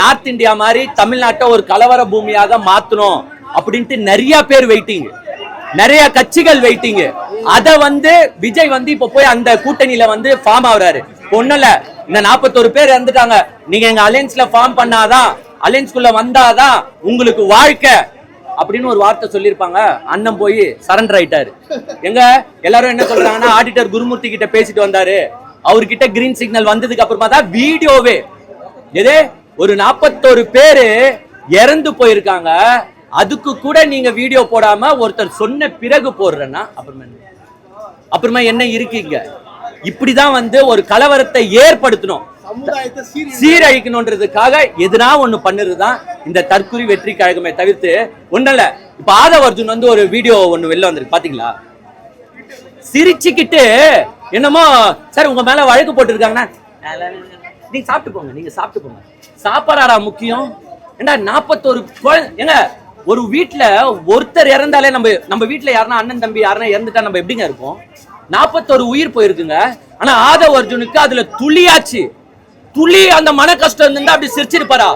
North India மாதிரி தமிழ்நாட்டை ஒரு கலவர பூமியாக மாத்தணும் அப்படின்ட்டு நிறைய பேர் வெயிட்டிங் நிறைய கட்சிகள் வெயிட்டிங் அத வந்து விஜய் வந்து இப்ப போய் அந்த கூட்டணியில வந்து ஃபார்ம் ஆகுறாரு. ஒண்ணுல இந்த 41 பேர் இறந்துட்டாங்க. நீங்க எங்க அலையன்ஸ்ல ஃபார்ம் பண்ணாதான் அலையன்ஸ்குள்ள வந்தாதான் உங்களுக்கு வாழ்க்கை அப்படின்னு ஒரு வார்த்தை சொல்லியிருப்பாங்க. அண்ணன் போய் சரண்டர் ஆயிட்டாரு. எங்க? எல்லாரும் என்ன சொல்றாங்கன்னா ஆடிட்டர் குருமூர்த்தி கிட்ட பேசிட்டு வந்தாரு. அவர்கிட்ட கிரீன் சிக்னல் வந்ததுக்கு அப்புறமா தான் வீடியோவே எதே? ஒரு நாற்பத்தோரு பேரு இறந்து போயிருக்காங்க. அதுக்கு கூட நீங்க வீடியோ போடாம ஒருத்தர் சொன்ன பிறகு போடுறேன்னா அப்புறமா என்ன? அப்புறமா என்ன இருக்கீங்க இப்படிதான் வந்து ஒரு கலவரத்தை ஏற்படுத்தணும். சமுதாயத்தை சீர் சீரழிக்கணுன்றதுக்காக எதுனா ஒண்ணு பண்ணுறதுதான் இந்த தற்குறி வெற்றி கழகமே தவிர்த்து ஒண்ணல்ல இப்ப ஆதவ அர்ஜுன் வந்து ஒரு வீடியோ ஒண்ணு வெளில வந்திருக்கு பாத்தீங்களா? சிரிச்சுக்கிட்டு என்னமோ சார் உங்க மேல வழக்கு போட்டிருக்காங்கன்னா? நீ சாப்பிட்டு போங்க நீங்க சாப்பிட்டு போங்க சாப்பாடாடா முக்கியம். ஏண்டா நாற்பத்தோரு ஏங்க ஒரு வீட்டில் ஒருத்தர் இறந்தாலே நம்ம நம்ம வீட்டில் யாருன்னா அண்ணன் தம்பி யாருன்னா இறந்துட்டா நம்ம எப்படிங்க இருப்போம்? நாற்பத்தோரு உயிர் போயிருக்குங்க. ஆனா ஆதவ அர்ஜுனுக்கு அதுல துளியாச்சு. துளி அந்த மன கஷ்டம் இருந்தா அப்படி சிரிச்சிருப்பாரா?